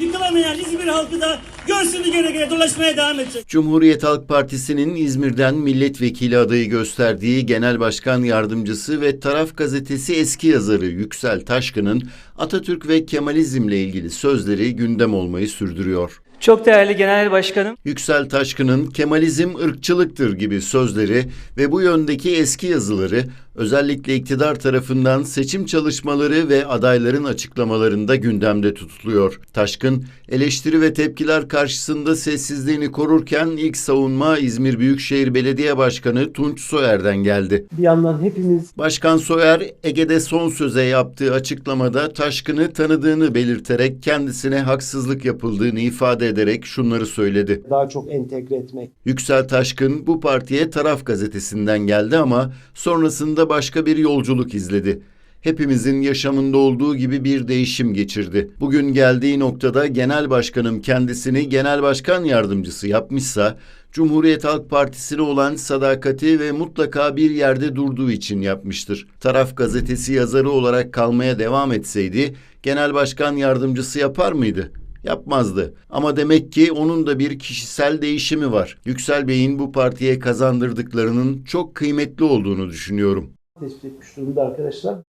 Yıkılamayan İzmir halkı da göğsünü gere gere dolaşmaya devam edecek. Cumhuriyet Halk Partisi'nin İzmir'den milletvekili adayı gösterdiği Genel Başkan Yardımcısı ve Taraf Gazetesi eski yazarı Yüksel Taşkın'ın Atatürk ve Kemalizmle ilgili sözleri gündem olmayı sürdürüyor. Çok değerli Genel Başkanım, Yüksel Taşkın'ın Kemalizm ırkçılıktır gibi sözleri ve bu yöndeki eski yazıları özellikle iktidar tarafından seçim çalışmaları ve adayların açıklamalarında gündemde tutuluyor. Taşkın eleştiri ve tepkiler karşısında sessizliğini korurken ilk savunma İzmir Büyükşehir Belediye Başkanı Tunç Soyer'den geldi. Bir yandan hepimiz Başkan Soyer, Ege'de son söze yaptığı açıklamada Taşkın'ı tanıdığını belirterek kendisine haksızlık yapıldığını ifade ederek şunları söyledi. daha çok entegre etmek. Yüksel Taşkın bu partiye Taraf gazetesinden geldi ama sonrasında başka bir yolculuk izledi. Hepimizin yaşamında olduğu gibi bir değişim geçirdi. Bugün geldiği noktada genel başkanım kendisini genel başkan yardımcısı yapmışsa, Cumhuriyet Halk Partisi'ne olan sadakati ve mutlaka bir yerde durduğu için yapmıştır. Taraf gazetesi yazarı olarak kalmaya devam etseydi, genel başkan yardımcısı yapar mıydı? Yapmazdı. Ama demek ki onun da bir kişisel değişimi var. Yüksel Bey'in bu partiye kazandırdıklarının çok kıymetli olduğunu düşünüyorum. Tespit etmiş durumda arkadaşlar.